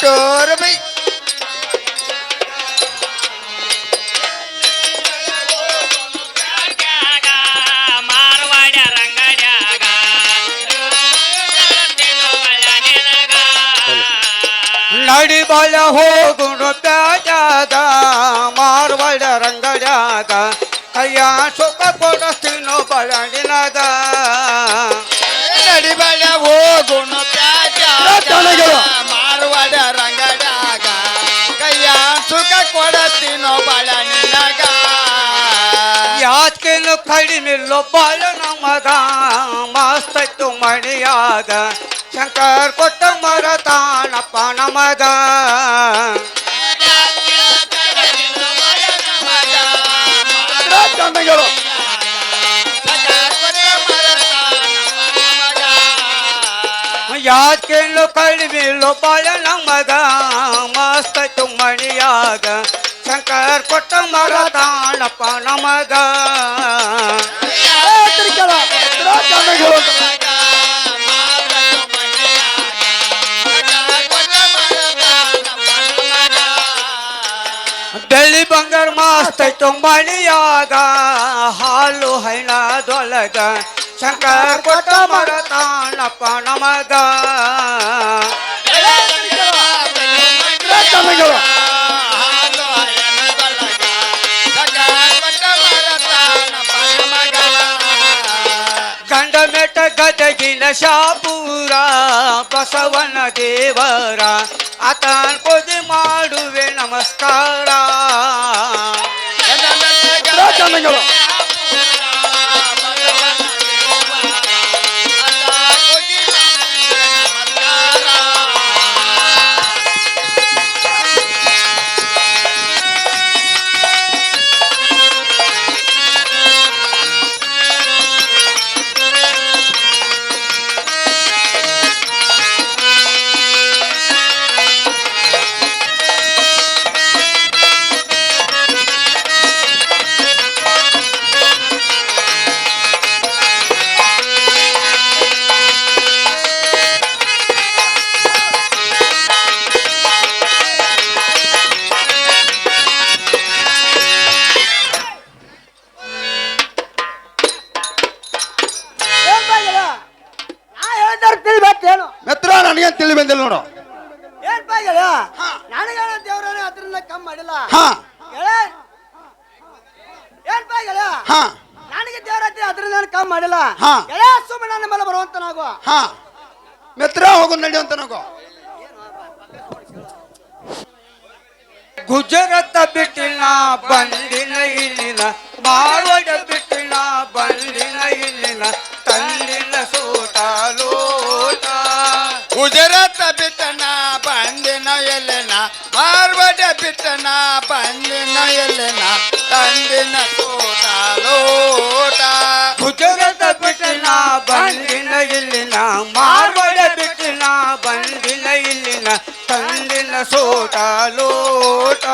Tour by ಮಾರವಾಡ್ಯ ರಂಗಡ್ಯಾಗ ನಿನಗ ನಡಿ ಬಲ ಹೋಗುಣ ಪ್ಯಾಜಾಗ ಮಾರ್ವಾಡ ರಂಗಡ್ಯಾಗ ಕೈಯ ಸುಖ ಕೊಡಸ್ತೀನೋ ಬಳಗಿನಾಗ ನಡಿಬಳ ಹೋಗುಣ ಚೆನ್ನಾಗಿರು. ಕೊಡತೀನೋ ಬಳ ನಿನಗ ಯಾತ್ಕೇನು ಕಡಿಮಿಲ್ಲೋ ಬಾಳ ನಮಗ ಮಸ್ತೈತು ಮಣಿಯಾಗ. ಶಂಕರ್ ಕೊಟ್ಟ ಮರ ತಾಣಪ್ಪ ನಮಗ ಚೆನ್ನಾಗಿರು. ಯಾತ್ಕೇನು ಕಡಿಮಿಲ್ಲೋ ಬಾಳ ನಮಗ ಮಸ್ತೈತು ಮಣಿಯಾಗ. ಶಂಕರ್ ಕೊಟ್ಟ ಮರ ತಾಣಪ್ಪ ನಮಗ ಬೆಳ್ಳಿ ಬಂಗಾರ ಮಸ್ತೈತು ಮಣಿಯಾಗ ಹಾಲು ಹೈನದೊಳಗ ಶಂಕರ್ ಕೊಟ್ಟ ಮರ ತಾಣಪ್ಪ ನಮಗ ಗಂಡ ಗದಗಿನ ಶಾಪೂರ ಬಸವನ ದೇವರ ಆತ ಪೂಜೆ ಮಾಡುವೆ ನಮಸ್ಕಾರ. ಹಾ. ಸುಮ್ಮನೆ ನನ್ನ ಮೇಲೆ ಬರುವಂತ ನಾವು ಹಾ. ಮಿತ್ರ ಹೋಗು ನಡಿ ಅಂತ ನಗೋ. ಗುಜರಾತ ಬಿಟ್ಟಿಲ್ಲ ಬಂದಿನ ಇಲ್ಲಿನ ಮಾರ್ವಾಡ ಬಿಟ್ಟಿಲ್ಲ ಬಂದಿನ ಇಲ್ಲಿನ ತಂದಿನ ಸೂಟ ಲೋಟ. ಗುಜರಾತ ಬಿಟ್ಟನ ಬಂದಿನ ಎಲ್ಲೆನ ಮಾರ್ವಾಡ ಬಿಟ್ಟನ ಬಂದಿನ ಎಲ್ಲೆನ ತಂದಿನ ಸೋಟ ಲೋಟ. ಗುಜರಾತ ಬಂದಿನ ಇಲ್ಲಿನ ಮಾರ್ಬಡ ಬಿಟ್ಟಿನ ಬಂದಿನ ಇಲ್ಲಿನ ತಂದಿನ ಸೋಟ ಲೋಟ.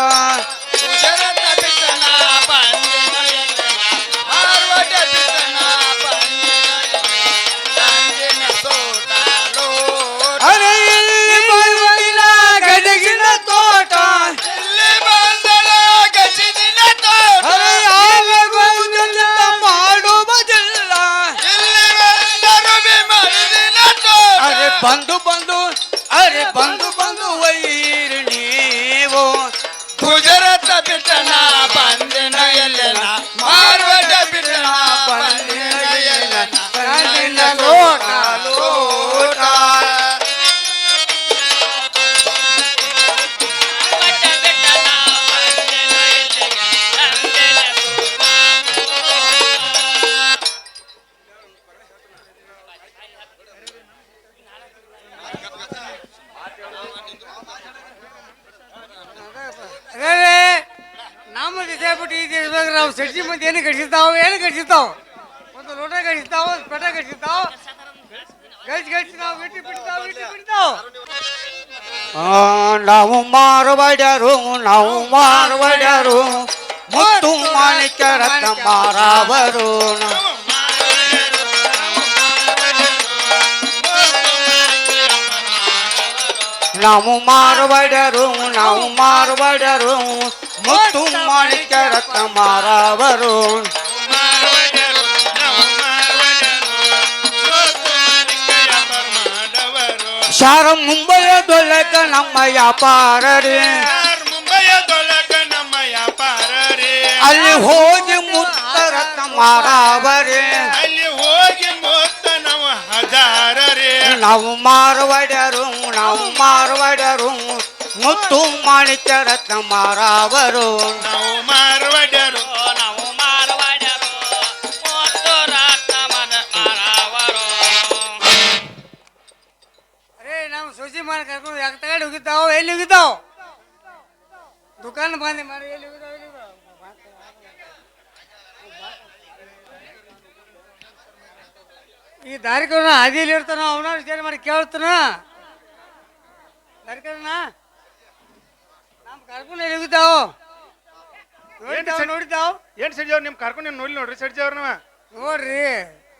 ಬಂದು ಬಂದು ಏನು ಕಳಿಸಿರ್ತಾವ ಒಂದು ಲೋಟ ಕಳಿಸ್ತಾವ ಒಂದು ಪೆಟ ಕಳಿಸಿರ್ತಾವ ಗಳಿಸಿ ಗಳಿಸಿ ನಾವು ಬಿಟ್ಟು ಬಿಡ್ತಾವ ಬಿಟ್ಟು ಬಿಡ್ತಾವ ನಾವು ಮಾರವಾಡ್ಯಾರು ನಾವು ಮಾರವಾಡ್ಯಾರು ಮುತ್ತು ಮಾಣಿಕ್ಯ ರತ್ನ ಮಾರಾವರು ನಾವು ಮಾರವಾಡ್ಯರು ನಾವು ಮಾರವಾಡ್ಯರು ಮುತ್ತು ಮಾಣಿಕ್ಯ ರತ್ನ ಮಾರವರು ಮಾಡವರು ಶಾರ ಮುಂಬೈಯದೊಳಗ ನಮ್ಮ ವ್ಯಾಪಾರರಿ ಯಾರ್ ಮುಂಬೈಯದೊಳಗ ನಮ್ಮ ವ್ಯಾಪಾರರೇ ಅಲ್ಲಿ ಹೋಗಿ ಮುತ್ತ ರತ್ನ ಮಾರವರಿ ಅಲ್ಲಿ ಹೋಗಿ ಮೊತ್ತ ನಾವು ಹಜಾರರೇ ನಾವು ಮಾರವಾಡ್ಯರು ನಾವು ಮಾರವಾಡ್ಯರು ಮುತ್ತು ಮಾಣಿಕ್ಯ ರತ್ನ ಮಾರವರು ನಾವು ಮಾರವಡರು ಕರ್ಕೊಂಡು ಯಾಕೆ ತಗೊಂಡು ಹೋಗಿದ್ದಾವ ಎಲ್ಲಿ ಹೋಗಿದ್ದಾವ ದುಕಾನ್ ಬಂದಿ ಮಾಡಿ ಎಲ್ಲಿ ಹೋಗಿದ್ದಾವ ಎಲ್ಲಿ ಹೋಗಿದ್ದಾವ? ಈ ದಾರಿಕರಣ ಹಾದಿಯಲ್ಲಿ ಇರ್ತಾನ ಅವನ ವಿಚಾರ ಮಾಡಿ ಕೇಳ್ತಾನ ದಾರಿಕರಣ ನಮ್ ಕರ್ಕೊಂಡು ಎಲ್ಲಿ ಹೋಗಿದ್ದಾವ ನೋಡಿದ್ದಾವ ನೋಡಿದ್ದಾವ ಏನ್ ಸಜ್ಜಿ ಅವ್ರು ನಿಮ್ ಕರ್ಕೊಂಡು ನೀನ್ ನೋಡಿ ನೋಡ್ರಿ ಸಜ್ಜಿ ಅವ್ರನ್ನ ನೋಡ್ರಿ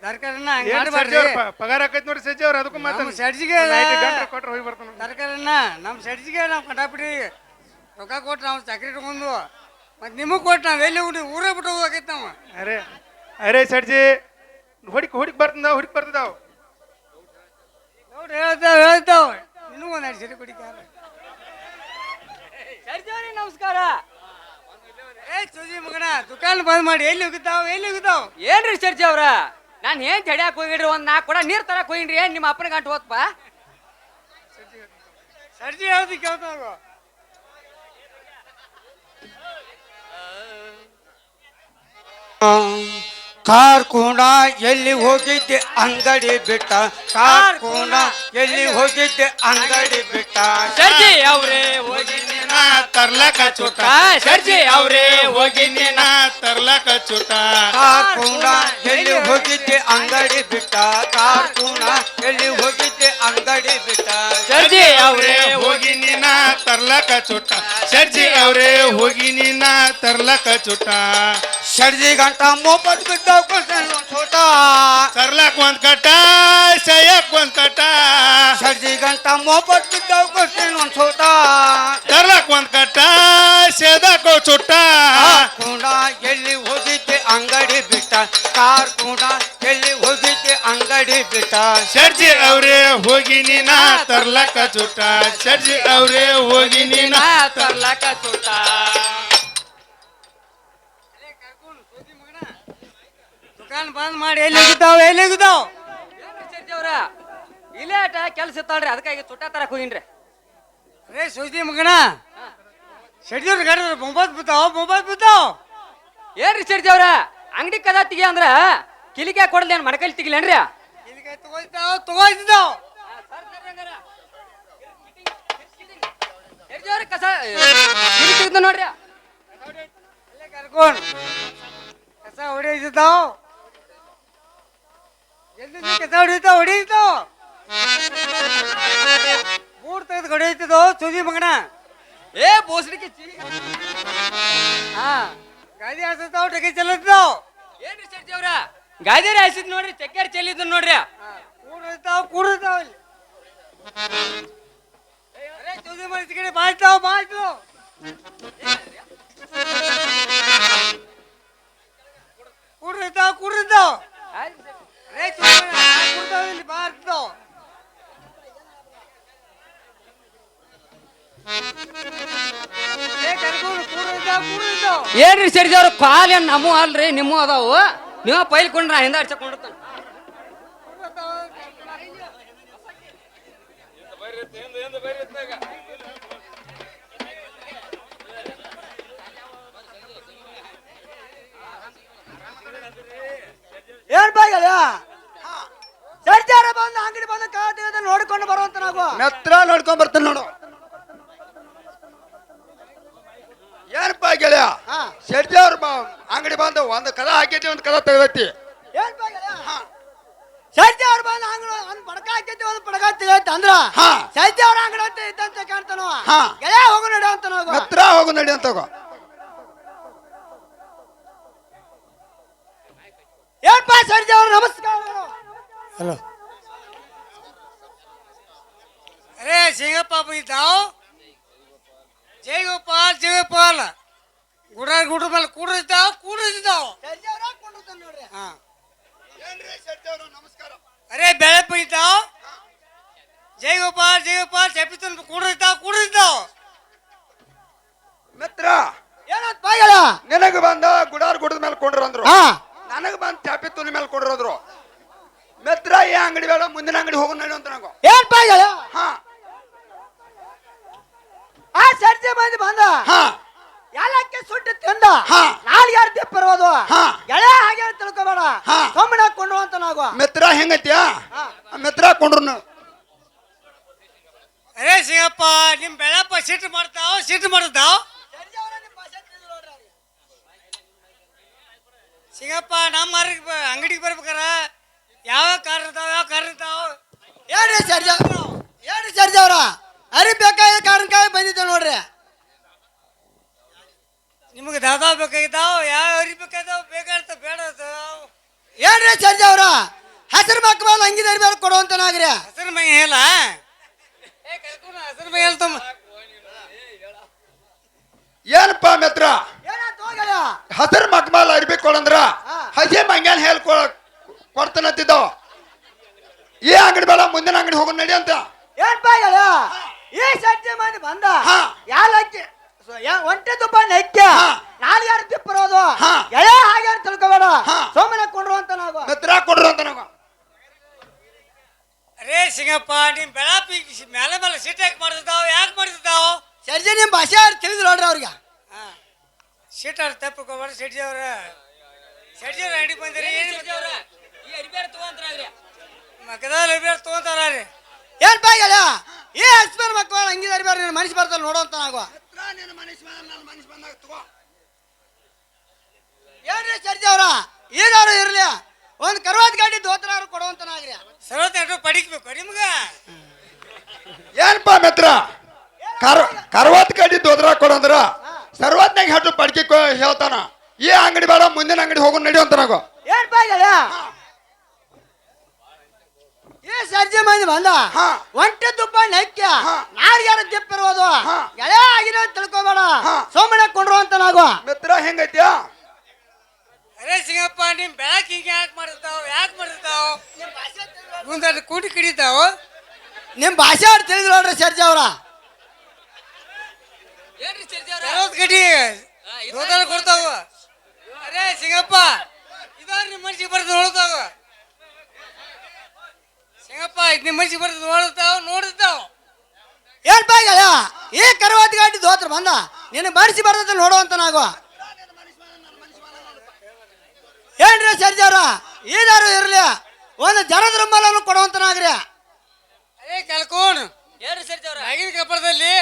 ದಾರಿಕರಣ ಹಂಗ ಅವ್ರ ಪಗಾರ ಆಕೈತ್ ನೋಡಿ ಸಜ್ಜಿ ಅವ್ರ ಅದಕ್ಕೂ ನಮ್ಮ ಮಾತಾಡ ಸಡ್ಜಿಗೆ ಕೊಟ್ರೆ ಹೋಗಿ ಬರ್ತಾನ ತರಕಾರಿನ ನಮ್ಮ ಸಡ್ಜಿಗೆ ನಾವು ಕಟಾಪಿಡಿ ರೊಕ್ಕ ಕೊಟ್ಟು ನಾವು ಚಾಕ್ರಿ ತಗೊಂಡು. ಮತ್ತೆ ನಿಮಗೆ ಕೊಟ್ಟು ನಾವು ಎಲ್ಲಿ ಹೋಗಿ ಊರೇ ಬಿಟ್ಟು ಹೋಗೈತೆ ನಾವು. ಅರೆ ಅರೆ ಸಡ್ಜಿ ಹುಡುಕ್ ಹುಡುಕ್ ಬರ್ತದ ಹುಡುಕ್ ಬರ್ತದಾವ್ ನೋಡಿ ಹೇಳ್ತಾವ ಹೇಳ್ತಾವ. ನಿನಗೂ ಒಂದು ಎರಡು ಸರಿ ಕುಡಿಕಾರ ನಮಸ್ಕಾರ. ಏ ಸುಜಿ ಮಗನ ದುಕಾನ್ ಬಂದ್ ಮಾಡಿ ಎಲ್ಲಿ ಹೋಗಿದ್ದಾವ ಎಲ್ಲಿ ಹೋಗಿದ್ದಾವ ಏನ್ರಿ ಸರ್ಜಿ ಅವ್ರ? ನಾನ್ ಏನ್ ತಡ್ಯಾಕ್ ಹೋಗಿಡ್ರಿ ಒಂದ್ ನಾಲ್ಕು ಕೂಡ ನೀರ್ ತರ ಹೋಗಿನ್ರಿ ಏನ್ ನಿಮ್ಮ ಅಪ್ಪನ ಗಂಟು ಹೋತ್ಪ? ಸರ್ಜಿ ಹೇಳ್ದು ಕೇಳ್ತಾವ ಕಾರ್ಕುಣ ಎಲ್ಲಿ ಹೋಗಿದ್ದೆ ಅಂಗಡಿ ಬಿಟ್ಟ. ಕಾರ್ಕೂಣ ಎಲ್ಲಿ ಹೋಗಿದ್ದೆ ಅಂಗಡಿ ಬಿಟ್ಟ. ಸರ್ಜಿ ಅವ್ರೇ ಹೋಗಿ ನಾ ತರ್ಲಕ ಚುಟ ಸರ್ಜಿ ಅವ್ರೇ ಹೋಗಿ ನಾ ತರ್ಲಕ ಚುಟ ಕಾರ್ಕೂಣ ಎಲ್ಲಿ ಹೋಗಿದ್ದೆ ಅಂಗಡಿ ಬಿಟ್ಟ. ಕಾರ್ಕೂಣ ಎಲ್ಲಿ ಹೋಗಿದ್ದೆ ಅಂಗಡಿ ಬಿಟ್ಟ. ಸರ್ಜಿ ಅವ್ರೇ ಹೋಗಿನ ಹೋಗಿ ನೀನ ತರ್ಲಕ ಚುಟ ಸರ್ಜಿ ಅವರೇ ಹೋಗಿ ನೀನ ತರ್ಲಕ ಚುಟ ಸರ್ಜಿ ಗಂಟ ಮೋಪತ್ ಬಿಟ್ಟ ಛೋಟ ತರ್ಲಕ್ ಒಂದ್ ಕಟ ಸಯಕ್ ಒಂದ್ ಕಟ ಸರ್ಜಿ ಗಂಟ ಮೋಪತ್ ಬಿಟ್ಟ ಒಂದ್ ಛೋಟ ತರ್ಲಕ್ ಒಂದ್ ಕಟ ಸೇದಕೋ ಚುಟ್ಟ ಎಲ್ಲಿ ಹೋಗಿದ್ದೆ ಅಂಗಡಿ ಬಿಟ್ಟ. ಕಾರ್ಕುಣ ಎಲ್ಲಿ ಹೋಗಿದ್ದೆ ಅಂಗಡಿ ಬಿಟ್ಟ. ಸರ್ಜಿ ಅವರೇ ಹೋಗಿ ನೀನ ತರ್ಲಕ ಚುಟ್ಟ ಸರ್ಜಿ ಅವರೇ ಹೋಗಿ ನೀನ ತರ್ಲಕ ಸುಟ್ಟ. ದುಕಾನ್ ಬಂದ್ ಮಾಡಿ ಎಲ್ಲಿ ಹೋಗಿದ್ದಾವ ಎಲ್ಲಿ ಹೋಗಿದ್ದಾವ? ಅವ್ರ? ಇಲ್ಲೇಟ ಕೆಲಸ ಇತ್ತಾಳ್ರಿ ಅದಕ್ಕಾಗಿ ಸುಟ್ಟ ತರಕ್ ಹೋಗಿನ್ರಿ. ರೇ ಸುಜಿ ಮಗನ? ಸಡ್ಜಿಯವ್ರ ಗಾಡಿ ಮೊಬೈಲ್ ಬಿದ್ದಾವ ಮೊಬೈಲ್ ಬಿದ್ದಾವ? ಏನ್ರಿ ಸರ್ಜಿ ಅವ್ರ? ಅಂಗಡಿ ಕದ ತೆಗಿ ಅಂದ್ರ ಕಿಲಿಕೆ ಕೊಡಲಿ ಏನ್ ಮಡಕಲ್ಲಿ ತೆಗಿಲೇನ್ರಿ? ಇಲ್ಲಿಗೆ ತಗೋಯ್ತಾವ ತಗೋಯ್ತಿದ್ದಾವ. ಅವ್ರ ಕಸ ಕಿಲಿ ತೆಗ್ದು ನೋಡ್ರಿ. ಅಲ್ಲೇ ಕರ್ಕೊಂಡು ಕಸ ಹೊಡಿತಿದ್ದಾವ ಎಲ್ಲಿ ಕಸ ಮೂರ್ ತೆಗೆದು ಹೊಡಿತಿದ್ದೋ ಸುಜಿ ಮಗನ? ಏ ಬೋಸ್ಡಿಕೆ ಹಾ ಗಾಡಿ ಹಾಸ್ತಾವ ಟೆಕೆ ಚಲತ್ತಾವ ಏನ್ರಿ ಸರ್ಜಿ ಅವ್ರ? ಗಾದಿರಿ ಹಾಸಿದ್ ನೋಡ್ರಿ ಚಕ್ಕೆರ್ ಚೆಲ್ಲಿದ್ ನೋಡ್ರಿ. ಕೂಡಿರ್ತಾವ ಕೂಡಿರ್ತಾವ ಇಲ್ಲಿ. ಅರೆ ಮಗ ಕಡೆ ಬಾಯ್ತಾವ ಬಾಯ್ತು. ಕೂಡಿರ್ತಾವ ಕೂಡಿರ್ತಾವ ಏನ್ರಿ ಅವ್ರ? ಕಾಲ್ ಏನ್ ನಮ್ಮೂ ಅಲ್ರಿ ನಿಮ್ಮೂ ಅದಾವು. ನೀವ ಪೈಲ್ ಕೊಂಡ್ರ ಹಿಂದ ಹಡ್ಸಕೊಂಡಿರ್ತಾನ ಏನ್ ಬಾಯ್ಗಲ್ಲ ಸರ್ಜಾರ ಬಂದು ಅಂಗಡಿ ಬಂದು ತೆಗೆದು ನೋಡ್ಕೊಂಡು ಬರುವಂತ ನಾವು. ಮೆತ್ರ ನೋಡ್ಕೊಂಡ್ ಬರ್ತಾನೆ ನೋಡು. ಏನಪ್ಪ ಗೆಳೆಯ? ಅವ್ರ ಅಂಗಡಿ ಬಂದು ಒಂದು ಕದ ಹಾಕೈತಿ ಒಂದು ಕದ ತೆಗ್ದೈತಿ. ಏನ್ ಬಾಯ್ಗಲ್ಲ ಸಜ್ಜ ಅವ್ರು ಬಂದು ಅಂಗಡಿ ಒಂದ್ ಪಡಕ ಹಾಕೈತಿ ಒಂದ್ ಪಡಕ ತೆಗೈತಿ ಅಂದ್ರ ಅಂಗಡಿ ಅಂತ ಇದ್ದಂತ ಕಾಣ್ತಾನ? ಹಾ. ಗೆಳೆಯ ಹೋಗು ನಡೆ ಅಂತ ನಾವು. ಮೆತ್ರ ಹೋಗು ನಡಿ ಅಂತ ತಗೋ ಏನ್ಪ ನಮಸ್ಕಾರ ಅವ್ರು ನಮಸ್ಕಾರ. ಅರೇ ಸಿಂಗಪ್ಪ ಬೈತಾವ್ ಜೈ ಗೋಪಾಲ್ ಜೈ ಗೋಪಾಲ್. ಗುಡ ಗುಡ ಮೇಲೆ ಕೊಂಡಿರ್ತಾನೆ ನೋಡ್ರಿ. ಹಾ. ಅರೆ ಬೆಳೆ ಬೈತಾವ್ ಜೈ ಗೋಪಾಲ್ ಜೈ ಗೋಪಾಲ್ ಚಪಿತನ್ ಕೂಡಿರ್ತಾವ್ ಕೂಡಿರ್ತಾವ್ ಮಿತ್ರ ಏನಂತ ನಿನಗೆ ಬಂದ ಗುಡಾರ್ ಗುಡದ ಮೇಲೆ ಕೊಂಡ್ರು ಅಂದ್ರು ಹಾ. ನನಗ ಬಂದ್ ಚಾಪಿ ತುಲಿ ಮೇಲೆ ಕೊಡಿರೋದ್ರು. ಮಿತ್ರ ಈ ಅಂಗಡಿ ಬೇಡ ಮುಂದಿನ ಅಂಗಡಿ ಹೋಗೋಣ ನಡಿ ಅಂತ ನಂಗು. ಏನ್ ಬಾಯಳ ಹಾ. ಆ ಸರ್ಜೆ ಮಂದಿ ಬಂದ. ಹಾ. ಎಲ್ಲಕ್ಕೆ ಸುಟ್ಟು ತಿಂದ? ಹಾ. ನಾಲ್ಗೆ ಯಾರು ತಿಪ್ಪಿರೋದು ಹಾ. ಎಳೆ ಹಾಗೆ ಅಂತ ತಿಳ್ಕೊಬೇಡ. ಹಾ. ಸುಮ್ಮನೆ ಕೊಂಡು ಅಂತ ನಾವು. ಮಿತ್ರ ಹೆಂಗೈತಿಯಾ? ಮಿತ್ರ ಕೊಂಡ್ರು ಅರೇ ಸಿಂಗಪ್ಪ ನಿಮ್ ಬೆಳಪ್ಪ ಸಿಟ್ಟು ಮಾಡ್ತಾವ ಸಿಟ್ಟು ಮಾಡ್ತಾವ್. ಸಿಂಗಪ್ಪ ನಮ್ಮ ಅಂಗಡಿಗೆ ಬರ್ಬೇಕಾರ? ಯಾವ ಕಾರ್ ಇರ್ತಾವ ಯಾವ ಕಾರ್ ಇರ್ತಾವ? ಹೇಳ್ರಿ ಸರ್ಜ ಹೇಳ್ರಿ ಸರ್ಜ ಅವ್ರ? ಅರಿ ಬೇಕಾದ ಕಾರಣಕ್ಕಾಗಿ ಬಂದಿದ್ದೆ ನೋಡ್ರಿ. ನಿಮಗೆ ದಾದಾ ಬೇಕಾಗಿದ್ದಾವ? ಯಾವ ಅರಿ ಬೇಕಾದಾವ ಅಂತ ಬೇಡ ಹೇಳ್ರಿ ಸರ್ಜ ಅವ್ರ? ಹಸಿರು ಮಕ್ಕ ಮೇಲೆ ಅಂಗಿದಾರಿ ಮೇಲೆ ಕೊಡುವಂತನಾಗ್ರಿ ಹಸಿರು ಮೈ ಹೇಳ ಹಸಿರು ಮೈ ಹೇಳ್ತಮ್ಮ ಏನಪ್ಪ ಮಿತ್ರ? ಹಸಿರು ಮಕ್ಮಾಲ್ ಅರ್ಬಿ ಕೊಡಂದ್ರ ಹಸಿ ಮಂಗ್ಯಾನ್ ಹೇಳ್ ಕೊಡ್ತಾನಂತಿದ್ದವ ಈ ಅಂಗಡಿ ಬೇಡ ಮುಂದಿನ ಅಂಗಡಿ ಹೋಗೋಣ ನಡಿ ಅಂತ. ಏನ್ ಬಾಯಲ್ಲ ಈ ಸರ್ಜಿ ಮಂದಿ ಬಂದ? ಹಾ. ಯಾಲಕ್ಕಿ ಸೊ- ಯಾ- ಒಂಟೆ ತುಪ್ಪ ನೆಕ್ಕ ಹಾ. ನಾಲ್ಗೆ ಯಾರು ತಿಪ್ಪಿರೋದು ಹಾ. ಎಳೆ ಹಾಗೆ ಅಂತ ತಿಳ್ಕೊಬೇಡ. ಹಾ. ಕೊಡ್ರು ಕೊಂಡ್ರು ಅಂತ ನಾವು. ಮಿತ್ರ ಕೊಡ್ರು ಅಂತ ನಾವು. ಅರೇ ಸಿಂಗಪ್ಪ ನಿಮ್ ಬೆಳಪಿ ಮೇಲೆ ಮೇಲೆ ಸಿಟ್ಟು ಯಾಕೆ ಮಾಡ್ತಿದ್ದಾವ ಯಾಕೆ ಮಾಡ್ತಿದ್ದಾವ? ಸರ್ಜಿ ನಿಮ್ ಭಾಷೆ ಯಾರು ತಿಳಿದ್ರು ನೋಡ್ರಿ ಅವ್ರಿಗೆ? ಸಿಟ್ ತಪ್ಪು ತಪ್ಪಿಕೋಬೇಡ ಶೆಟ್ಟಿ ಅವ್ರ ಶೆಟ್ಟಿ ಅವ್ರ ಅಂಗಡಿ ಬಂದಿರಿ ಏನು ಈ ಅರಿಬೇರೆ ತಗೊಂತ್ರಾಗ್ರಿ. ಮಕದಾಲ ತೊಗೊಂತಾರ ರೀ. ಏನ್ ಬಾಯಲ್ಲ ಏ ಹಸ್ಬೆಂಡ್ ಮಕ್ಕಳು ಅಂಗಿದಾರಿ ಬೇರೆ ನಿನ್ನ ಮನಸ್ಸು ಬರ್ತಲ್ಲ ಬಂದಾಗ ನಾವು ಏನ್ರಿ ಸರ್ಜಿ ಅವ್ರ? ಈಗಾರು ಇರ್ಲಿ. ಒಂದ್ ಕರ್ವಾದ ಗಾಡಿ ದೋತ್ರ ಕೊಡುವಂತನಾಗ್ರಿ ಸರ್ವತ್ ಎಟ್ಟು ಪಡಿಕ್ಬೇಕು ನಿಮ್ಗ? ಏನ್ಪಾ ಮಿತ್ರ? ಕರ್ ಕರ್ವತ್ ಗಾಡಿ ದೋದ್ರ ಕೊಡಂದ್ರ ಸರ್ವತ್ನಾಗ ಹೆಟ್ಟು ಪಡ್ಕಿ ಕೊ- ಹೇಳ್ತಾನ ಈ ಅಂಗಡಿ ಬೇಡ ಮುಂದಿನ ಅಂಗಡಿ ಹೋಗೋಣ ನಡಿ ಅಂತ ಏ ಏನ್ ಬಾಯಲ್ಲ ಈ ಸರ್ಜಿ ಮಂದಿ ಬಂದ? ಹಾ. ಒಂಟೆ ತುಪ್ಪ ನೆಕ್ಕ ಹಾ. ನಾಲ್ಗ್ಯಾರ ದಿಪ್ಪಿರೋದು ಹಾ. ಎಳೆ ಆಗಿರೋ ತಿಳ್ಕೊಬೇಡ. ಸೋಮಣ್ಣ ಕೊಂಡ್ರು ಅಂತ ನಾವು ಮಿತ್ರ ಹೆಂಗೈತಿಯಾ? ಅರೇ ಸಿಂಗಪ್ಪ ನಿಮ್ ಬೆಳಕ್ ಹಿಂಗೆ ಯಾಕೆ ಮಾಡಿರ್ತಾವ? ಯಾಕೆ ಮಾಡಿರ್ತಾವ? ಮುಂದೆ ಕೂಡಿ ಕಿಡಿತಾವ? ನಿಮ್ ಭಾಷೆ ಅವ್ರು ತಿಳಿದ್ರು ನೋಡ್ರಿ ಸರ್ಜಿ ಅವ್ರ ಏನ್ರಿ ಸರ್ಜಿ ಅವ್ರ ಸರ್ವತ್ ಗಡಿ ದೋತಾರ ಕೊಡ್ತಾವ. ಅರೇ ಸಿಂಗಪ್ಪ ಇದಾರ ನಿಮ್ಮ ಮನ್ಸಿಗೆ ಬರ್ತದೆ ನೋಡ್ತಾವ ಸಿಂಗಪ್ಪ ಇದು ನಿಮ್ಮ ಮನ್ಸಿಗೆ ಬರ್ತದೆ ನೋಡ್ತಾವ ನೋಡಿರ್ತಾವ ಏನ್ ಬಾಯಲ್ಲ ಈ ಕರ್ವಾದ ಗಾಡಿ ದೋತ್ರ ಬಂದ. ನಿನ್ನ ಮನಸ್ಸಿ ಬರ್ತದೆ ನೋಡುವಂತ ನಾವು ಏನ್ರಿ ಸರ್ಜಿ ಅವ್ರ? ಈದಾರು ಇರ್ಲಿ. ಒಂದು ಜರದ ರುಂಬಲನ್ನು ಕೊಡುವಂತನಾಗ್ರಿ ಅರೇ ಕಲ್ಕೋಣ್. ಏನ್ರಿ ಸರ್ಜಿ ಅವ್ರ? ಆಗಿನ ಕಪ್ಪಡದಲ್ಲಿ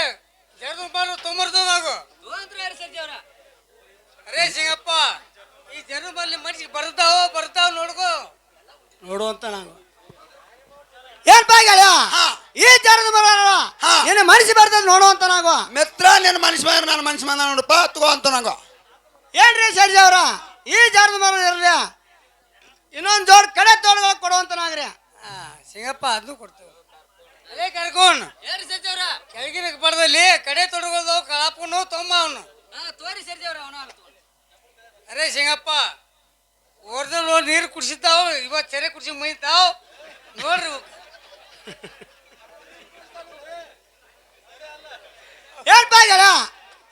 ಜರದ ಬಾರು ತೊಂಬರ್ತದಾಗ ಅರೇ ಸಿಂಗಪ್ಪ ಈ ಜನ ಬಲ್ಲಿ ಮನ್ಸಿಗೆ ಬರ್ತಾವ ಬರ್ತಾವ ನೋಡ್ಕೋ. ನೋಡುವಂತ ನಾನು. ಏನ್ ಬಾಯಲ್ಲ ಈ ಜರದ ಮರ ನಿನ್ನ ಮನಸ್ಸಿ ಬರ್ತದೆ ನೋಡುವಂತ ನಾವು ಮಿತ್ರ ನಿನ್ನ ಮನುಷ್ಯ ಬಂದ್ರೆ ನನ್ನ ಮನುಷ್ಯ ಬಂದ ನೋಡಪ್ಪ ತಗೋ ಅಂತ ನಂಗು ಏನ್ರಿ ಸರ್ಜಿ ಅವ್ರ? ಈ ಜರದ ಮರ ಇರಲಿ. ಇನ್ನೊಂದು ಜೋಡ್ ಕಡೆ ತೋಳ್ಗಳು ಕೊಡುವಂತನಾಗ್ರಿ ಆ, ಸಿಂಗಪ್ಪ ಅದನ್ನು ಕೊಡ್ತೇವೆ. ಅದೇ ಕರ್ಕೋಣ್ ಏನ್ರಿ ಸಚಿವರ ಕೆಳಗಿನ ಕಪ್ಪಡದಲ್ಲಿ ಕಡೆ ತೊಡಗೋದವು ಕಳಾಪನು ತೊಂಬ ಅವನು ಹಾ ತೋರಿ ಸರ್ಜಿ ಅವನು ಅರೆ ಸಿಂಗಪ್ಪ ಓರ್ದಲ್ಲಿ ನೋಡಿ ನೀರು ಕುಡಿಸಿದ್ದಾವ ಇವತ್ತು ಸೆರೆ ಕುಡಿಸಿ ಮೈತಾವ್ ನೋಡ್ರಿ. ಏನ್ ಬಾಯಲ್ಲ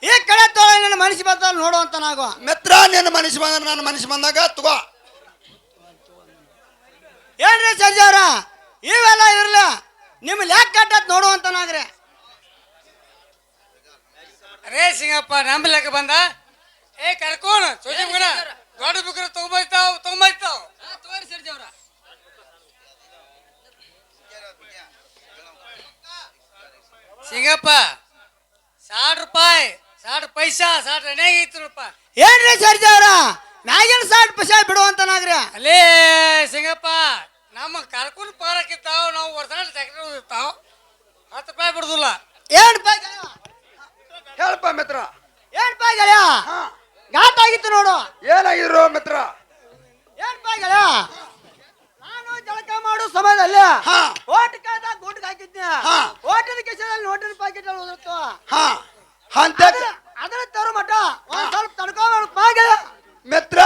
ಈ ಕಡೆ ತೋಳ ನನ್ನ ಮನಸ್ಸಿ ಬರ್ತದೆ ನೋಡುವಂತ ನಾಗೋ. ಮಿತ್ರ ನಿನ್ನ ಮನುಷ್ಯ ಬಂದ ನನ್ನ ಮನುಷ್ಯ ಬಂದಾಗ ತಗೋ. ಏನ್ರಿ ಸರ್ಜಿ ಅವ್ರ? ಇವೆಲ್ಲ ಇರ್ಲಿ. ನಿಮ್ಮ ಲ್ಯಾಕ್ ಕಟ್ಟತ್ ನೋಡು ಅಂತ ನಾಗ್ರೆ ರೇ ಸಿಂಗಪ್ಪ ನಮ್ಮ ಲೆಕ್ಕ ಬಂದ? ಏ ಕರ್ಕೋಣ ಸೂಜಿ ಗುಣ ದೊಡ್ಡ ಬುಕ್ರ ತೊಗೊಂಬೈತಾವ್ ತೊಗೊಂಬೈತಾವ್ ತೋರಿ ಸರ್ ದೇವ್ರ ಸಿಂಗಪ್ಪ ಸಾಡ್ ರೂಪಾಯಿ ಸಾಡ್ ಪೈಸಾ ಸಾಡ್ ಎಣ್ಣೆಗೆ ಐತಿ ರೂಪಾಯಿ ಏನ್ರಿ ಸರ್ ದೇವ್ರ ಸಾಟ್ ಪೈಸಾ ಬಿಡು ಅಂತ ಅಲ್ಲೇ ಸಿಂಗಪ್ಪ ನಮ್ಮ ಕರ್ಕೊಂಡು ಪಾರಕ್ಕಿತ್ತಾವ ನಾವು ವರ್ಷ ಟ್ಯಾಕ್ಟರ್ ಇರ್ತಾವ ಹತ್ತು ರೂಪಾಯಿ ಬಿಡುದಿಲ್ಲ. ಏನ್ ಬಾಯ್ಗಳ್ಯ ಹೇಳಪ್ಪ ಮಿತ್ರ. ಏನ್ ಬಾಯ್ಗಳ್ಯ ಘಾಟ್ ಆಗಿತ್ತು ನೋಡು. ಏನಾಗಿದ್ರು ಮಿತ್ರ? ಏನ್ ಬಾಯ್ಗಳ್ಯ ನಾನು ಜಳಕ ಮಾಡೋ ಸಮಯದಲ್ಲಿ ಹಾ. ಓಟ್ ಕಾಯ್ದ ಗೂಟ್ ಹಾಕಿದ್ದೆ. ಹಾ. ಓಟದ ಕೆಸದಲ್ಲಿ ಅಲ್ಲಿ ಉದುರ್ತು. ಹಾ. ಅಂತ ಅದರ ತರು ಮಠ. ಒಂದ್ ಸ್ವಲ್ಪ ಗೆಳೆಯ. ಮಿತ್ರ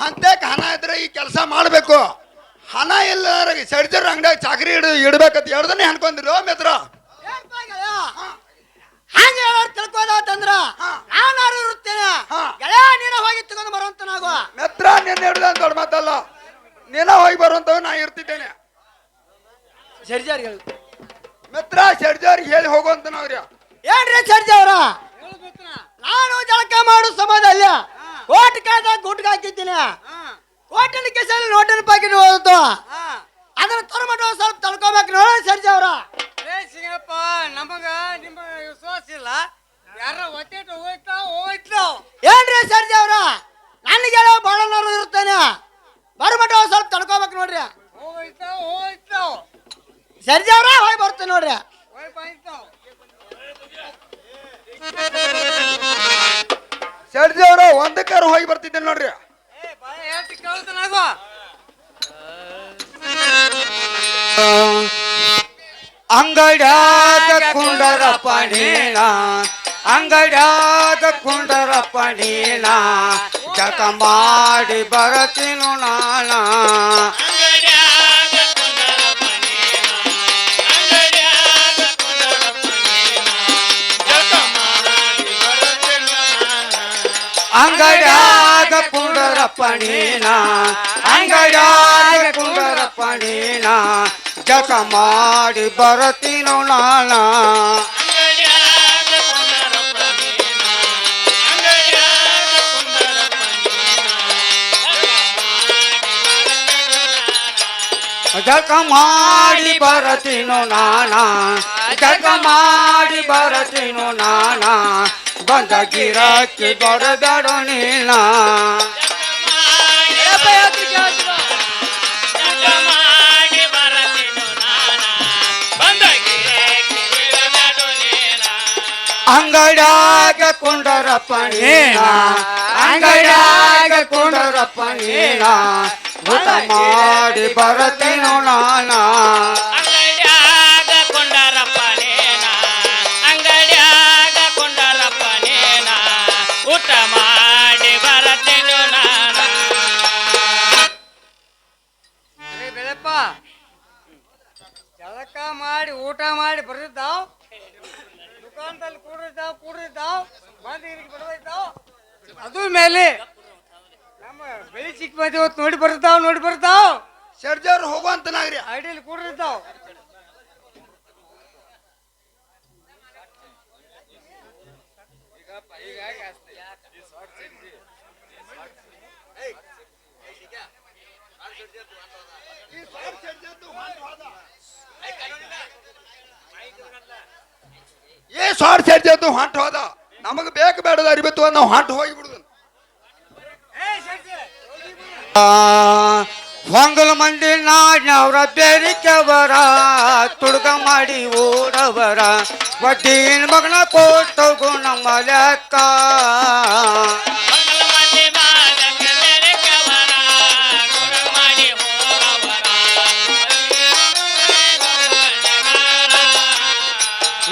ಹಂತಕ್ಕೆ ಹಣ ಇದ್ರೆ ಈ ಕೆಲಸ ಮಾಡಬೇಕು. ಇಲ್ಲ ಸಡ್ಜರ್ ಅಂಗಡಿಯಾಗ ಚಾಕರಿ ಇಡ ಇಡ್ಬೇಕಂತ ಹೇಳ್ದನೆ ಅನ್ಕೊಂಡಿರೋ ಮಿತ್ರ. ಹಂಗ ಹೇಳೋರ್ ತಿಳ್ಕೋದಾತಂದ್ರ ನಾನು ಇರುತ್ತೇನೆ. ಹಾ. ಗೆಳೆಯ ನೀನ ಹೋಗಿ ತಗೊಂಡ್ ಬರುವಂತ ನಾಗು ಮಿತ್ರ ನಿನ್ನ ಹಿಡ್ದ ದೊಡ್ಡ ಮಾತಲ್ಲ. ನೀನ ಹೋಗಿ ಬರುವಂತವ್ ನಾ ಇರ್ತಿದ್ದೇನೆ. ಸರಿ ಸರಿ ಹೇಳು ಮಿತ್ರ ಸಡ್ಜರ್ ಹೇಳಿ ಹೋಗುವಂತ ನಾವ್ರಿ ಏನ್ರಿ ಸರ್ಜಿ ಅವ್ರ ನಾನು ಜಳಕ ಮಾಡು ಸಮಯದಲ್ಲಿ ಕೋಟ್ ಕಾಯ್ದಾಗ ಗುಟ್ಕ ಹಾಕಿದ್ದೀನಿ. ಕೋಟಿನ ಕೆಸಲ್ಲಿ ನೋಟಿನ ಪಾಕಿಟ್ ಹೋಗುತ್ತು ಅದನ್ನ ತರಮಟ ಸ್ವಲ್ಪ ತಳ್ಕೋಬೇಕು ನೋಡಿ ಸರ್ಜಿ ಅವ್ರ. ಏ ಸಿಂಗಪ್ಪ ನಮಗ ನಿಮ್ಮ ವಿಶ್ವಾಸ ಇಲ್ಲ. ಯಾರ ಒತ್ತೇಟ ಹೋಯ್ತಾವ್ ಹೋಯ್ತು. ಏನ್ರಿ ಸರ್ಜಿ ಅವ್ರ? ನನಗೆ ಹೇಳೋ ಬಹಳ ನೋರು ಇರ್ತೇನೆ ಬರಮಟ ಸ್ವಲ್ಪ ತಡ್ಕೋಬೇಕು ನೋಡ್ರಿ. ಹೋಯ್ತಾ ಹೋಯ್ತು. ಸರ್ಜಿ ಅವ್ರ ಹೋಗಿ ಬರ್ತೇನೆ ನೋಡ್ರಿ. ಹೋಯ್ ಬಾಯ್ತು ಸರ್ಜಿ ಅವರು ಒಂದಕ್ಕಾರ ಹೋಗಿ ಬರ್ತಿದ್ದೇನೆ ನೋಡ್ರಿ. ಏ ಬಾಯ ಹೇಳ್ತಿ ಕೇಳ್ತಾನಾಗೋ ಅಂಗಡ್ಯಾಗ ಕುಂಡರ ನೀನ. ಅಂಗಡ್ಯಾದ ಕುಂಡರ ನೀನ ಜತ ಮಾಡಿ ಬರತಿನು ನಾನ. ಅಂಗಡ್ಯಾಗ ಕುಂದರಪ್ಪ ನೀನ, ಅಂಗಡ್ಯಾಗ ಕುಂದರಪ್ಪ ನೀನ, ಜಳಕ ಮಾಡಿ ಬರುತ್ತಿಲ್ಲ ನಾನ. ಅಂಗಡ್ಯಾಗ ಕುಂಡರಪ್ಪ ನೀನ ಅಂಗಡ್ಯಾಗ ಕುಂಡರಪ್ಪ ನೀನ ಜಕ ಮಾಡಿ ಬರತೀನು ನಾನ ಅಂಗಡ್ಯಾಗ ಕುಂದರಪ್ಪ ನೀನ, ಅಂಗಡ್ಯಾಗ ಕುಂದರಪ್ಪ ನೀನ, ಜಳಕ ಮಾಡಿ ಬರುತ್ತಿಲ್ಲ ನಾನ. ಜಕ ಮಾಡಿ ಬರತೀನು ನಾನ ಜಕ ಮಾಡಿ ಬರತೀನು ನಾನ ಬಂದ ಗಿರಾಕಿ ಬರಬೇಡ ನೀನ ಜಳಕ ಮಾಡಿ ಬರತಿನು ನಾನ, ಬಂದಗಿರೆ ಕಿವಿಡಬೇಡು ನೀನ. ಅಂಗಡ್ಯಾಗ ಕುಂಡರಪ್ಪ ನೀನ ಅಂಗಡ್ಯಾಗ ಕುಂಡರಪ್ಪ ನೀನ ಊಟ ಮಾಡಿ ಬರತೀನು ನಾನ ಊಟ ಮಾಡಿ ಬರ್ದಿದ್ದಾವ್ ದುಕಾನದಲ್ಲಿ ಕೂಡಿದ್ದಾವ್ ಕೂಡಿದ್ದಾವ್ ಬಂದು ಇಲ್ಲಿಗೆ ಬಡದಿದ್ದಾವ್ ಅದು ಮೇಲೆ ನಮ್ಮ ಬೆಳಿ ಚಿಕ್ಕ ಮಂದಿ ಹೊತ್ತು ನೋಡಿ ಬರ್ತಾವ್ ನೋಡಿ ಬರ್ತಾವ್ ಸಡ್ಜರ್ ಹೋಗುವಂತ ನಾಗ್ರಿ. ಐಡಿಯಲ್ಲಿ ಕೂಡಿರ್ತಾವ್ ಏ, ಸಾರ್ ಸೇರ್ತಿ ಅಂತ ಹೊಂಟು ಹೋದ. ನಮಗ್ ಬೇಕು ಬೇಡದ ಅರಿಬತ್ತು ನಾವು ಹೊಂಟು ಹೋಗಿ ಬಿಡುದು ಹೊಂಗಲ ಮಂದಿ ನಾಡ್ನವ್ರ ಬೇರಿಕೆವರ, ತುಡುಗ ಮಾಡಿ ಓಡವರ ಬಡ್ಡಿ ಮಗನ ಕೊಟ್ಟು ನಮ್ಮ ಲೆಕ್ಕ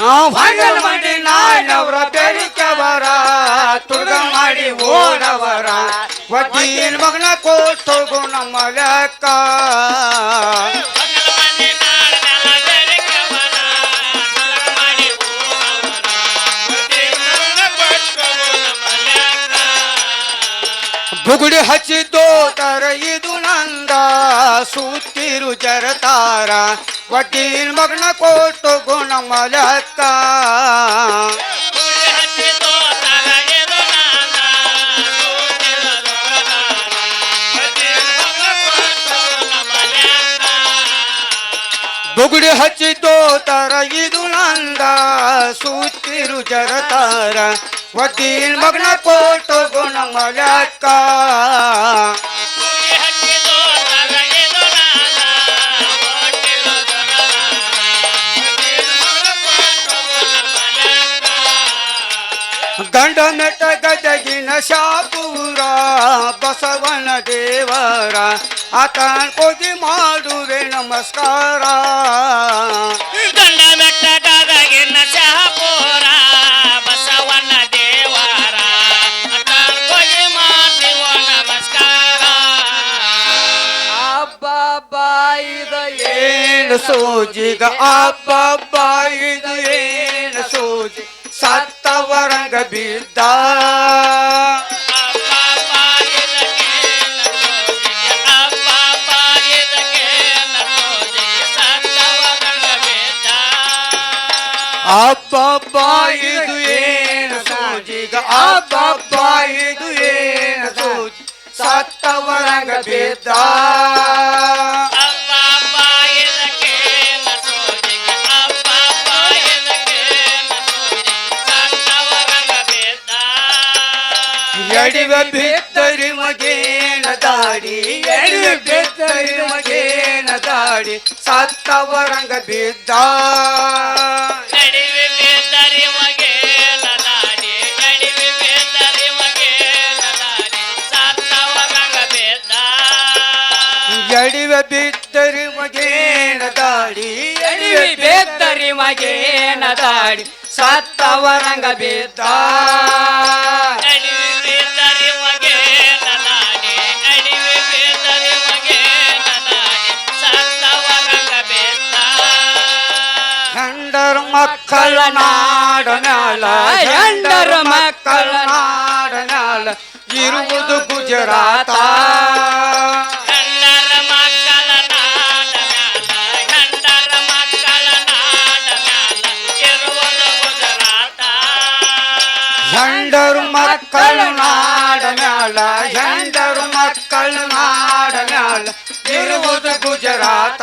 ಹೊಂಗಲ ಮಾಡಿ ನಾಡ್ನವ್ರ ಬೇರಿಕೆವರ ತುರ್ಗ ಮಾಡಿ ಓಡವರ ವಡ್ಡಿನ ಮಗನ ಮಂಗಲ ಕೊಟ್ಟು ನಮ್ಮ ಲೆಕ್ಕ. ಬುಗುಡಿ ಹಚ್ಚಿದ್ದೋ ತರ ಇದು ನಂದ ಸುತ್ತಿರು ಜರತಾರ ವಡ್ಡಿನ ಮಗ್ನ ಕೋಟು ಗುಣಮ ಲೆಕ್ಕ ಗುಡಿ ಹಚ್ಚಿತು ತಲೆಗೆದು ನಾನ, ಕೂತಿರು ದೊರದಾರ. ಪ್ರತಿಯೊಬ್ಬ ಕೊಟ್ಟು ನಮ್ಮ ಲೆಕ್ಕ. ಬುಗುಡಿ ಹಚ್ಚಿತೋ ತರ ಇದು ನಂದ ಸುತ್ತಿರು ಜರತಾರ ವಡ್ಡಿನ ಮಗನ ಕೊಟ್ಟು ಗುಣಮ ಗಂಡಮೆಟ್ಟ ಗದಗಿನ ಶಾಪುರ ಬಸವನ ದೇವರ ಆತ ಕೋದಿ ಮಾಡುವೆ ನಮಸ್ಕಾರ. ಗಂಡಮೆಟ್ಟ ಗದಗಿನ ಶಾಪುರ ಬಸವನ ದೇವರ ಆತ ಕೋದಿ ಮಾಡುವ ನಮಸ್ಕಾರ. ಅಬ್ಬ ಬಾಯಿದ ಏನು ಸೋಜಿಗ ಅಬ್ಬ ಬಾಯಿದ ಏನು ಸೋಜಿ ಸಾತ್ ಸತ್ತವರಂಗ ಬಿದ್ದ ಅಬ್ಬಬ್ಬ ಇದು ಏನು ಸೂಜಿಗ ಅಬ್ಬಬ್ಬ ಇದು ಏನು ಸೂಜಿ? ಸತ್ತವರಂಗ ಬಿದ್ದ ಎಡಿವ ಬಿತ್ತರಿ ಮಗೇನ ದಾಡಿ ಎಡಿವ ಬಿತ್ತರಿ ಮಗೇನ ದಾಡಿ ಸತ್ತವರಂಗ ಬಿದ್ದ. ನಡಿವೆ ಬಿತ್ತರಿ ಮಗೆ ದಾಡಿ ನಡಿವೆ ಬೇದರಿ ಮಗೆ ನದಾಡಿ ಸತ್ತವ ರಂಗ ಎಡಿವ ಬಿತ್ತರಿ ಮಗೇನ ದಾಡಿ ಎಡಿವ ಬಿತ್ತರಿ ಮಗೇನ ದಾಡಿ ಸತ್ತವರಂಗ ಬಿದ್ದ. ಮಕ್ಕಳ ನಾಡ ಮ್ಯಾಲ ಹೆಂಡರ ಮಕ್ಕಳ ನಾಡ ಮ್ಯಾಲ ಇರುವುದು ಗುಜರಾತ. ಹೆಂಡರು ಮಕ್ಕಳ ನಾಡ ಹೆಂಡರು ಮಕ್ಕಳ ನಾಡ ಇರುವುದು ಗುಜರಾತ.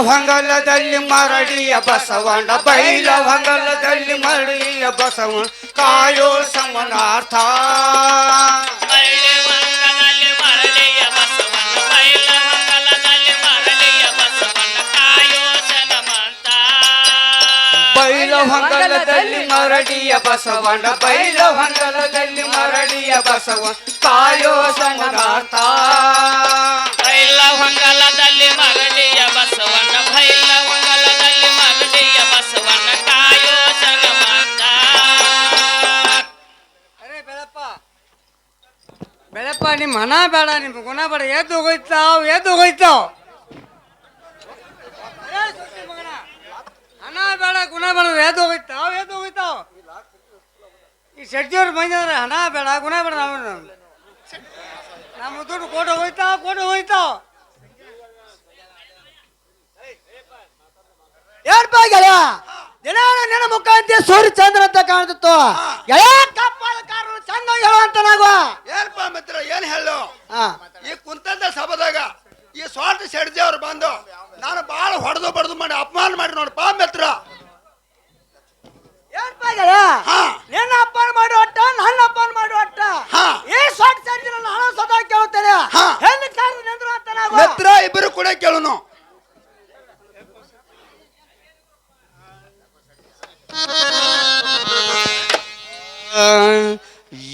ಹೊಂಗಲದಲ್ಲಿ ಮರಡಿಯ ಬಸವಣ್ಣ ಬೈಲ ಹೊಂಗಲದಲ್ಲಿ ಮರಡಿಯ ಬಸವಣ್ಣ ಕಾಯೋ ಸಮನಾರ್ಥ. ಬೈಲ ಹೊಂಗಲದಲ್ಲಿ ಮರಡಿಯ ಬಸವಣ್ಣ ಬೈಲ ಹೊಂಗಲದಲ್ಲಿ ಮರಡಿಯ ಬಸವಣ್ಣ ಕಾಯೋ ಸಮನಾರ್ಥ. ನಿಮ್ಮ ಬೇಡ ನಿಮ್ಮ ಗುಣ ಬೇಡ ಎದ್ದು ಹೋಗ್ತಾವ್ ಎದ್ದು ಹೋಗ್ತಾವ್ ಹಣ ಬೇಡ ಗುಣ ಬೇಡ ಎದ್ದು ಹೋಗ್ತಾವ್ ಎದ್ದು ಹೋಗ್ತಾವ್ ಈ ಶೆಟ್ಟಿಯವ್ರ ಅಂದ್ರೆ ಹಣ ಬೇಡ ಗುಣ ಬೇಡ ನಾವು ನಮ್ಮ ದುಡ್ಡು ಕೊಟ್ಟು ಹೋಯ್ತಾವ್ ಕೊಟ್ಟು ಹೋಯ್ತಾವ್ ಏನ್ಪ ಗೆಳೆಯ ದಿನ ನಿನ್ನ ಮುಖ ಅಂತ ಸೂರ್ಯ ಚಂದ್ರ ಅಂತ ಕಾಣ್ತಿತ್ತು. ಗೆಳೆಯ ಕಪ್ಪಾದ ಕಾರಣ ಚಂದ ಹೇಳುವಂತ ನಾವು ಏನಪ್ಪ ಮಿತ್ರ ಏನ್ ಹೇಳು? ಈ ಕುಂತಂದ ಸಭದಾಗ ಈ ಸ್ವಾರ್ಥ ಸೆಡ್ಜಿ ಅವ್ರು ಬಂದು ನಾನು ಬಾಳ ಹೊಡೆದು ಬಡದು ಮಾಡಿ ಅಪಮಾನ ಮಾಡಿ ನೋಡಪ್ಪ ಮಿತ್ರ. ಏನ್ಪ. ನಿನ್ನ ಅಪ್ಪನ ಮಾಡಿ ಒಟ್ಟ ನನ್ನ ಅಪ್ಪನ ಮಾಡಿ ಒಟ್ಟ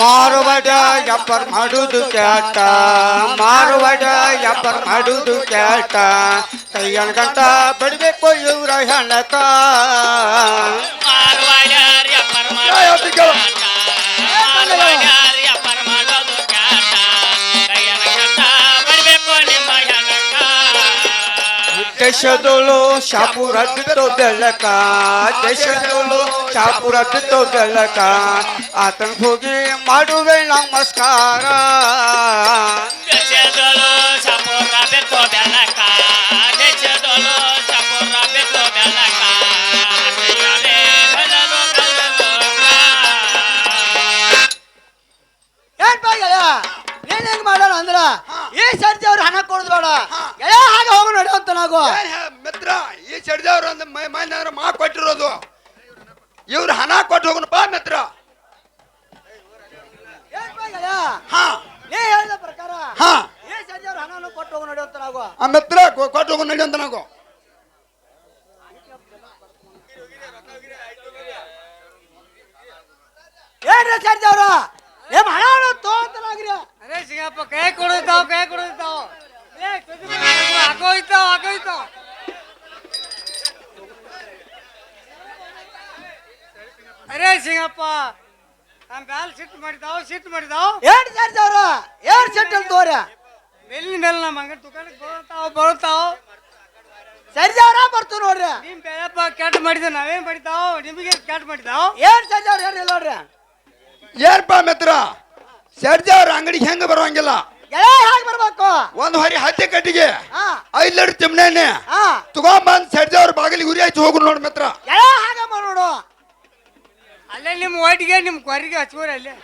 ಮಾರುಬಡ ಯಪ್ಪರ್ ಮಾಡುದು ಕ್ಯಾಟ ಮಾರುವಡ ಯಪ್ಪರ್ ಮಾಡುದು ಕ್ಯಾಟ ಕೈಯನ್ ಗಂಟ ಬಿಡಬೇಕು ಇವ್ರ ಹೆಣಕ ಮಾರುವಡ ಯಪ್ಪರ್ ಮಾಡುದು ಕೇಟ ದೇಶದೊಳು ಶಾಪುರ ತೊದಲಕ ದೇಶದೊಳು ಶಾಪುರ ತೊದಲಕ ಆತನ ಹೋಗಿ ಮಾಡುವೆ ನಮಸ್ಕಾರ. ನಡಿ ಅಂತ ಹೇ- ಮಿತ್ರ ಈ ಚಡ್ದವ್ರು ಒಂದು ಮೈ ಮೈನ ಅಂದ್ರೆ ಮಾ ಕೊಟ್ಟಿರೋದು. ಇವ್ರು ಹಣ ಕೊಟ್ಟು ಹೋಗೋಣಪ್ಪ ಮಿತ್ರ. ಹಾ. ನೀ ಹೇಳಿದ ಪ್ರಕಾರ ಹಾ. ಈ ಸರ್ತಿ ಅವ್ರು ಹಣನು ಕೊಟ್ಟು ಹೋಗಿ ನಡಿ ಅಂತ ನಾವು. ಆ ಮಿತ್ರ ಕೊಟ್ಟು ಹೋಗೋಣ ನಡಿ ಅಂತ ನಾವು. ಏನ್ರಿ ಸರ್ಜವ್ರ ಏನ್ ಹಣ ತೋ ಅಂತ ನಾಗ್ರಿ ಅರೆ ಸಿಗಪ್ಪ ಕೈ ಕೊಡೋತಾವ್ ಕೈ ಕೊಡೋತಾವ್ ಹಾಕೋಯ್ತಾವ್ ಹಾಕೋಯ್ತಾವ್ ಅರೆ ಸಿಂಗಪ್ಪ ನಮ್ಮ ಬ್ಯಾಲ್ ಸಿಟ್ಟು ಮಾಡಿದಾವ್ ಸಿಟ್ಟು ಮಾಡಿದಾವ್ ಏನ್ ಸರ್ತಿ ಅವ್ರ ಏನ್ ಸೆಟ್ ಅಂತ ತೋರಿ ಮೇಲಿನ ಮೇಲೆ ನಮ್ಮ ಅಂಗಡಿ ದುಕಾನಕ್ಕೆ ಬರುತ್ತಾವ್ ಬರುತ್ತಾವ್ ಸರ್ತಿ ಅವ್ರ ಬರ್ತು ನೋಡ್ರಿ. ನಿಮ್ ಬೆಳಪ್ಪ ಕೆಟ್ಟ ಮಾಡಿದ ನಾವೇನ್ ಮಾಡಿದಾವ್ ನಿಮಗೆ ಕೆಟ್ಟ ಮಾಡಿದಾವ್ ಏನ್ ಸರ್ತಿ ಏನ್ ಏನಿಲ್ಲ ನೋಡ್ರಿ ಏರ್ಪಾ ಮಿತ್ರ? ಚಡ್ದವ್ರ ಅಂಗಡಿಗೆ ಹೆಂಗ ಬರೋಂಗಿಲ್ಲ ಗೆಳೆಯ ಹಾಗೆ ಬರ್ಬೇಕು. ಒಂದ್ ಹೊರಿ ಹತ್ತಿ ಕಟ್ಟಿಗೆ. ಹಾ. ಐದ್ ಲೀಟರ್ ತಿಮ್ನೆಣ್ಣೆ. ಹಾ. ತಗೊಂಬಂದ್ ಚಡ್ದವ್ರ ಬಾಗಿಲಿಗೆ ಉರಿ ಹಚ್ಚಿ ಹೋಗ್ರು ನೋಡ್ ಮಿತ್ರ. ಎಳೆ ಹಾಗೆ ಮಾಡ್ ನೋಡು ಅಲ್ಲೇ ನಿಮ್ಮ ಒಟ್ಟಿಗೆ ನಿಮ್ಮ ಕೊರಿಗೆ ಹಚ್ಕೋರಿ ಅಲ್ಲೇ.